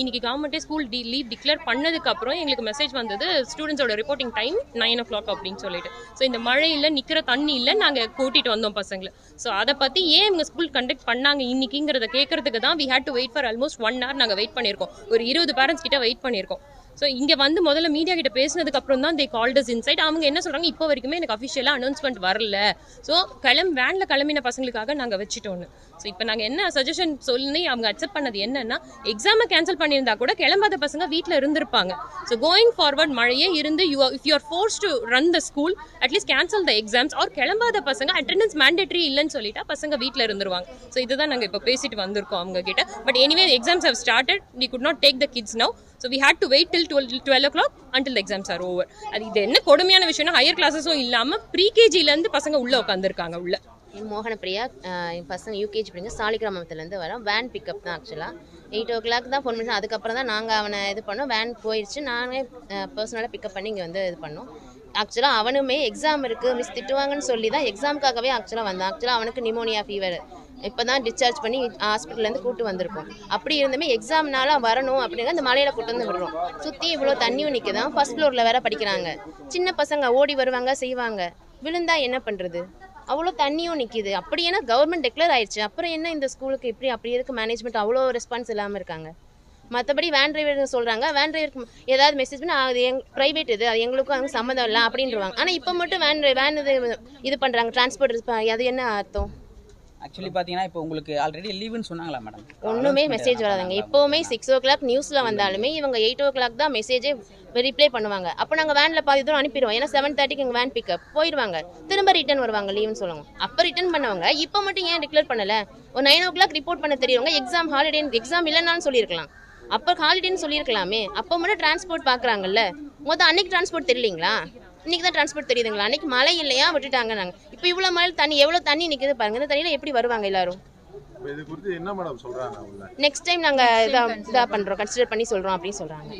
இன்னைக்கு கவர்மெண்ட்டே school D leave declare பண்ணதுக்கு அப்புறம் எங்களுக்கு மெசேஜ் வந்தது ஸ்டூடெண்ட்ஸோட reporting time nine o'clock அப்படின்னு சொல்லிட்டு. ஸோ இந்த மழையில் நிற்கிற தண்ணியில் நாங்கள் கூட்டிட்டு வந்தோம் பசங்களை. ஸோ அதை பற்றி ஏன் இவங்க ஸ்கூல் கண்டக்ட் பண்ணாங்க இன்னைக்குங்கிறத கேட்கறதுக்கு தான் we had to wait for almost one hour நாங்கள் வெயிட் பண்ணியிருக்கோம். ஒரு இருபது பேரண்ட்ஸ் கிட்ட வெயிட் பண்ணியிருக்கோம். ஸோ இங்கே வந்து முதல்ல மீடியா கிட்ட பேசினதுக்கு அப்புறம் தான் தே கால்டஸ் இன்சைட் அவங்க என்ன சொல்றாங்க இப்போ வரைக்குமே எனக்கு அஃபிஷியலாக அனௌன்ஸ்மெண்ட் வரல. ஸோ கிளம் வேனில் கிளம்பின பசங்களுக்காக நாங்கள் வச்சுட்டோன்னு. ஸோ இப்போ நாங்கள் என்ன சஜஷன் சொல்லி அவங்க அக்செப்ட் பண்ணது என்னன்னா எக்ஸாமை கேன்சல் பண்ணியிருந்தா கூட கிளம்பாத பசங்க வீட்டில் இருந்திருப்பாங்க. ஸோ கோயிங் ஃபார்வர்ட் மழையே இருந்து you if you are force to run the school at least cancel the exams or கிளம்பாத பசங்க அட்டெண்டன்ஸ் மேண்டேட்ரி இல்லைன்னு சொல்லிட்டா பசங்க வீட்டில் இருந்துருவாங்க. ஸோ இதுதான் நாங்கள் இப்போ பேசிட்டு வந்திருக்கோம் அவங்க கிட்ட but anyway exams have started we could not take the kids now so we had to wait till twelve twelve o'clock until exams are over அது இது என்ன கொடுமையான விஷயம்னா ஹையர் கிளாஸஸும் இல்லாமல் ப்ரீகேஜிலேருந்து பசங்க உள்ளே உட்காந்துருக்காங்க உள்ளே. மோகனப்பிரியா என் பசங்க யூகேஜி பிடிங்க சாலிகிராமத்துலேருந்து வரோம் வேன் பிக்கப் தான் ஆக்சுவலாக எயிட் ஓ கிளாக் தான் ஃபோன் பண்ணி அதுக்கப்புறம் தான் நாங்கள் அவனை இது பண்ணோம். வேன் போயிடுச்சு நானே பர்சனலாக பிக்கப் பண்ணி இங்கே வந்து இது பண்ணோம். ஆக்சுவலாக அவனுமே எக்ஸாம் இருக்குது மிஸ் திட்டுவாங்கன்னு சொல்லி தான் எக்ஸாமுக்காகவே ஆக்சுவலாக வந்தான். ஆக்சுவலாக அவனுக்கு நிமோனியா ஃபீவர் இப்போ தான் டிஸ்சார்ஜ் பண்ணி ஹாஸ்பிட்டல்லேருந்து கூட்டு வந்திருக்கோம். அப்படி இருந்துமே எக்ஸாம்னால வரணும் அப்படிங்க அந்த மலையில கூட்டு வந்து விடுறோம். சுற்றி இவ்வளோ தண்ணியும் நிற்குதான் ஃபர்ஸ்ட் ஃப்ளோரில் வேற படிக்கிறாங்க. சின்ன பசங்க ஓடி வருவாங்க செய்வாங்க. விழுந்தா என்ன பண்ணுறது அவ்வளோ தண்ணியும் நிற்கிது அப்படி ஏன்னா கவர்மெண்ட் டிக்ளேர் ஆயிடுச்சு அப்புறம் என்ன இந்த ஸ்கூலுக்கு இப்படி அப்படி இருக்கு மேனேஜ்மெண்ட் அவ்வளோ ரெஸ்பான்ஸ் இல்லாமல் இருக்காங்க? மற்றபடி வேன் டிரைவர் சொல்கிறாங்க வேன் டிரைவருக்கு ஏதாவது மெசேஜ் பண்ணால் அது எங் ப்ரைவேட் இது. அது எங்களுக்கும் அவங்க சம்மந்தம் இல்லை. அப்படின்றவாங்க. ஆனால் இப்போ மட்டும் வேன் வேன் இது இது பண்ணுறாங்க டிரான்ஸ்போர்ட் அது என்ன அர்த்தம்? ஆக்சுவலி பார்த்தீங்கன்னா இப்போ உங்களுக்கு ஆல்ரெடி லீவுன்னு சொன்னாங்களா மேடம் ஒன்றுமே மெசேஜ் வராதுங்க. எப்போவுமே சிக்ஸ் ஓ கிளாக் நியூஸில் வந்தாலுமே இவங்க எயிட் ஓ கிளாக் தான் மெசேஜே ரிப்ளை பண்ணுவாங்க. அப்போ நாங்கள் வேனில் பாதி தூரம் அனுப்பிடுவோம். ஏன்னா செவன் தேர்ட்டிக்கு எங்கள் வேன் பிக்கப் போயிடுவாங்க திரும்ப ரிட்டர்ன் வருவாங்க லீவுன்னு சொல்லுவாங்க. அப்போ ரிட்டர்ன் பண்ணவங்க இப்போ மட்டும் ஏன் டிக்ளேர் பண்ணல? ஒரு நைன் ஓ கிளாக் ரிப்போர்ட் பண்ண தெரியவங்க எக்ஸாம் ஹாலிடே எக்ஸாம் இல்லைன்னாலும் சொல்லியிருக்கலாம். அப்போ ஹாலிடேன்னு சொல்லியிருக்கலாமே. அப்போ மட்டும் டிரான்ஸ்போர்ட் பார்க்குறாங்கல்ல மொத்தம் அன்னைக்கு டிரான்ஸ்போர்ட் தெரியலீங்களா? இன்னைக்கு தான் டிரான்ஸ்போர்ட் தெரியுதுங்களா? அன்னைக்கு மழை இல்லையா? விட்டுட்டாங்க நாங்கள் இப்போ இவ்வளோ மழை தண்ணி எவ்வளோ தண்ணி நிற்குது பாருங்க. இந்த தண்ணியில் எப்படி வருவாங்க எல்லாரும்? நெக்ஸ்ட் டைம் நாங்க இதா இதா பண்றோம். கன்சிடர் பண்ணி சொல்றோம் அப்படின்னு சொல்றாங்க.